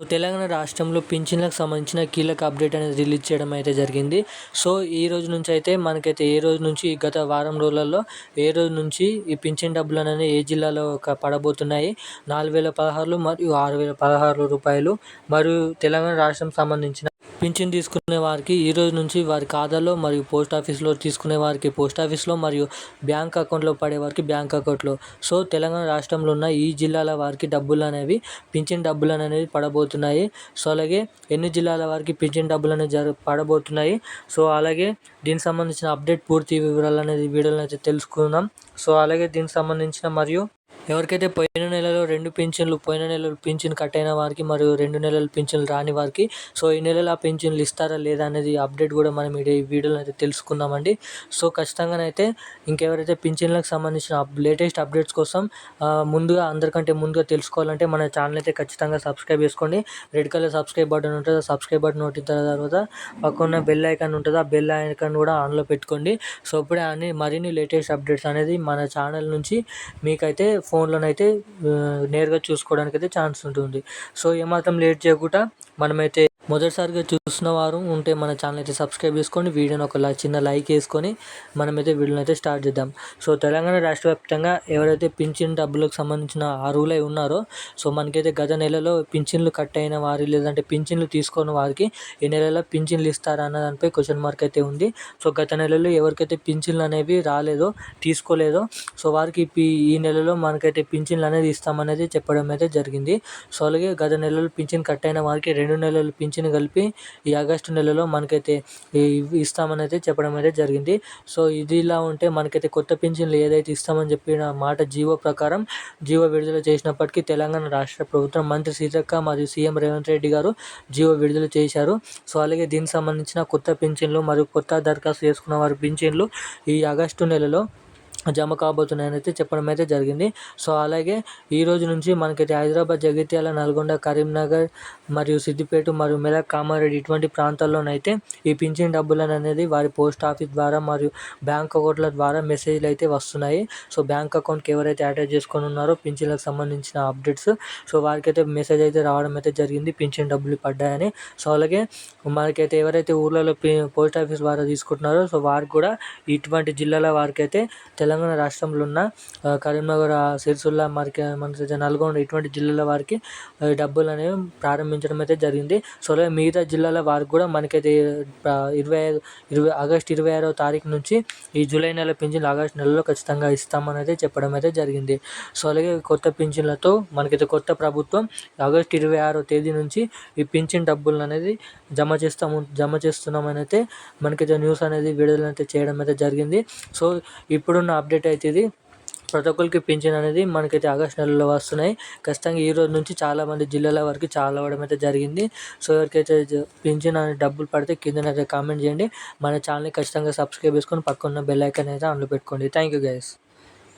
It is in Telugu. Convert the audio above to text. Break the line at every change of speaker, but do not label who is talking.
తెలంగాణ రాష్ట్రంలో పింఛన్లకు సంబంధించిన కీలక అప్డేట్ అనేది రిలీజ్ చేయడం అయితే జరిగింది. సో ఈ రోజు నుంచి అయితే మనకైతే ఏ రోజు నుంచి గత వారం రోజులలో ఏ రోజు నుంచి ఈ పింఛన్ డబ్బులు అనేవి ఏ జిల్లాలో పడబోతున్నాయి? నాలుగు వేల పదహారులు మరియు ఆరు వేల పదహారు రూపాయలు. మరియు తెలంగాణ రాష్ట్రం సంబంధించిన పింఛన్ తీసుకునే వారికి ఈ రోజు నుంచి వారి ఖాతాలో మరియు పోస్ట్ ఆఫీస్లో తీసుకునే వారికి పోస్ట్ ఆఫీస్లో మరియు బ్యాంక్ అకౌంట్లో పడే వారికి బ్యాంక్ అకౌంట్లో. సో తెలంగాణ రాష్ట్రంలో ఉన్న ఈ జిల్లాల వారికి డబ్బులు అనేవి పింఛన్ డబ్బులు అనేవి పడబోతున్నాయి. సో అలాగే ఎన్ని జిల్లాల వారికి పింఛన్ డబ్బులు అనేవి జర పడబోతున్నాయి. సో అలాగే దీనికి సంబంధించిన అప్డేట్ పూర్తి వివరాలు అనేది వీడియోలో అయితే తెలుసుకుందాం. సో అలాగే దీనికి సంబంధించిన మరియు ఎవరికైతే పోయిన నెలలో రెండు పింఛన్లు పోయిన నెలలో పింఛన్ కట్ అయిన వారికి మరియు రెండు నెలలు పింఛన్లు రాని వారికి సో ఈ నెలలో ఆ పింఛన్లు ఇస్తారా లేదా అనేది అప్డేట్ కూడా మనం ఈ వీడియోలో అయితే తెలుసుకుందామండి. సో ఖచ్చితంగానైతే ఇంకెవరైతే పింఛన్లకు సంబంధించిన లేటెస్ట్ అప్డేట్స్ కోసం ముందుగా అందరికంటే ముందుగా తెలుసుకోవాలంటే మన ఛానల్ అయితే ఖచ్చితంగా సబ్స్క్రైబ్ చేసుకోండి. రెడ్ కలర్ సబ్స్క్రైబ్ బటన్ ఉంటుంది సబ్స్క్రైబ్ బటన్ నోటిన తర్వాత పక్కన బెల్ ఐకాన్ ఉంటుంది ఆ బెల్ ఐకాన్ కూడా ఆన్లో పెట్టుకోండి. సో ఇప్పుడే అన్ని మరిన్ని లేటెస్ట్ అప్డేట్స్ అనేది మన ఛానల్ నుంచి మీకైతే ఫోన్లోనైతే నేరుగా చూసుకోవడానికి అయితే ఛాన్స్ ఉంటుంది. సో ఏమాత్రం లేట్ చేయకుండా మనమైతే మొదటిసారిగా చూసిన వారు ఉంటే మన ఛానల్ అయితే సబ్స్క్రైబ్ చేసుకొని వీడియోని ఒక చిన్న లైక్ వేసుకొని మనమైతే వీడియోని అయితే స్టార్ట్ చేద్దాం. సో తెలంగాణ రాష్ట్ర వ్యాప్తంగా ఎవరైతే పింఛన్ డబ్బులకు సంబంధించిన అర్హులై ఉన్నారో సో మనకైతే గత నెలలో పింఛన్లు కట్ అయిన వారు లేదంటే పింఛన్లు తీసుకున్న వారికి ఈ నెలలో పింఛన్లు ఇస్తారా అన్న దానిపై క్వశ్చన్ మార్క్ అయితే ఉంది. సో గత నెలలో ఎవరికైతే పింఛన్లు అనేవి రాలేదో తీసుకోలేదో సో వారికి ఈ నెలలో మనకైతే పింఛన్లు అనేది ఇస్తామనేది చెప్పడం అయితే జరిగింది. సో అలాగే గత నెలలో పింఛన్ కట్ అయిన వారికి రెండు నెలలు పింఛన్ కలిపి ఈ ఆగస్టు నెలలో మనకైతే ఇస్తామని అయితే చెప్పడం అయితే జరిగింది. సో ఇది ఇలా ఉంటే మనకైతే కొత్త పింఛన్లు ఏదైతే ఇస్తామని చెప్పిన మాట జీవో ప్రకారం జీవో విడుదల చేసినప్పటికీ తెలంగాణ రాష్ట్ర ప్రభుత్వం మంత్రి సీతక్క మరియు సీఎం రేవంత్ రెడ్డి గారు జీవో విడుదల చేశారు. సో అలాగే దీనికి సంబంధించిన కొత్త పింఛన్లు మరియు కొత్త దరఖాస్తు చేసుకున్న వారి పింఛన్లు ఈ ఆగస్టు నెలలో జమ కాబోతున్నాయని అయితే చెప్పడం అయితే జరిగింది. సో అలాగే ఈ రోజు నుంచి మనకైతే హైదరాబాద్ జగిత్యాల నల్గొండ కరీంనగర్ మరియు సిద్దిపేట మరియు మెదక్ కామారెడ్డి ఇటువంటి ప్రాంతాల్లోనైతే ఈ పింఛన్ డబ్బులను అనేది వారి పోస్ట్ ఆఫీస్ ద్వారా మరియు బ్యాంక్ అకౌంట్ల ద్వారా మెసేజ్లు అయితే వస్తున్నాయి. సో బ్యాంక్ అకౌంట్కి ఎవరైతే అటాచ్ చేసుకొని ఉన్నారో పింఛన్లకు సంబంధించిన అప్డేట్స్. సో వారికి అయితే మెసేజ్ అయితే రావడం అయితే జరిగింది పింఛన్ డబ్బులు పడ్డాయని. సో అలాగే మనకైతే ఎవరైతే ఊర్లలో పోస్ట్ ఆఫీస్ ద్వారా తీసుకుంటున్నారో సో వారికి కూడా ఇటువంటి జిల్లాల వారికైతే తెలంగాణ తెలంగాణ రాష్ట్రంలో ఉన్న కరీంనగర్ సిరిసిల్ల మరికి మన నల్గొండ ఇటువంటి జిల్లాల వారికి డబ్బులు అనేవి ప్రారంభించడం అయితే జరిగింది. సో అలాగే మిగతా జిల్లాల వారికి కూడా మనకైతే ఇరవై ఐదు ఇరవై ఆగస్ట్ ఇరవై ఆరో తారీఖు నుంచి ఈ జూలై నెల పింఛన్లు ఆగస్ట్ నెలలో ఖచ్చితంగా ఇస్తామని అయితే చెప్పడం అయితే జరిగింది. సో అలాగే కొత్త పింఛన్లతో మనకైతే కొత్త ప్రభుత్వం ఆగస్ట్ ఇరవై ఆరో తేదీ నుంచి ఈ పింఛన్ డబ్బులు అనేది జమ చేస్తాము జమ చేస్తున్నామని అయితే మనకైతే న్యూస్ అనేది విడుదల అయితే చేయడం అయితే జరిగింది. సో ఇప్పుడున్న అప్డేట్ అవుతుంది. ప్రతి ఒక్కరికి పింఛన్ అనేది మనకైతే ఆగస్ట్ నెలలో వస్తున్నాయి. ఖచ్చితంగా ఈ రోజు నుంచి చాలామంది జిల్లాల వరకు చాలా అవ్వడం అయితే జరిగింది. సో ఎవరికైతే పింఛన్ అనే డబ్బులు పడితే కిందనైతే కామెంట్ చేయండి. మన ఛానల్ని ఖచ్చితంగా సబ్స్క్రైబ్ చేసుకొని పక్కన బెల్ ఐకాన్ అయితే అందులో పెట్టుకోండి. Thank you guys.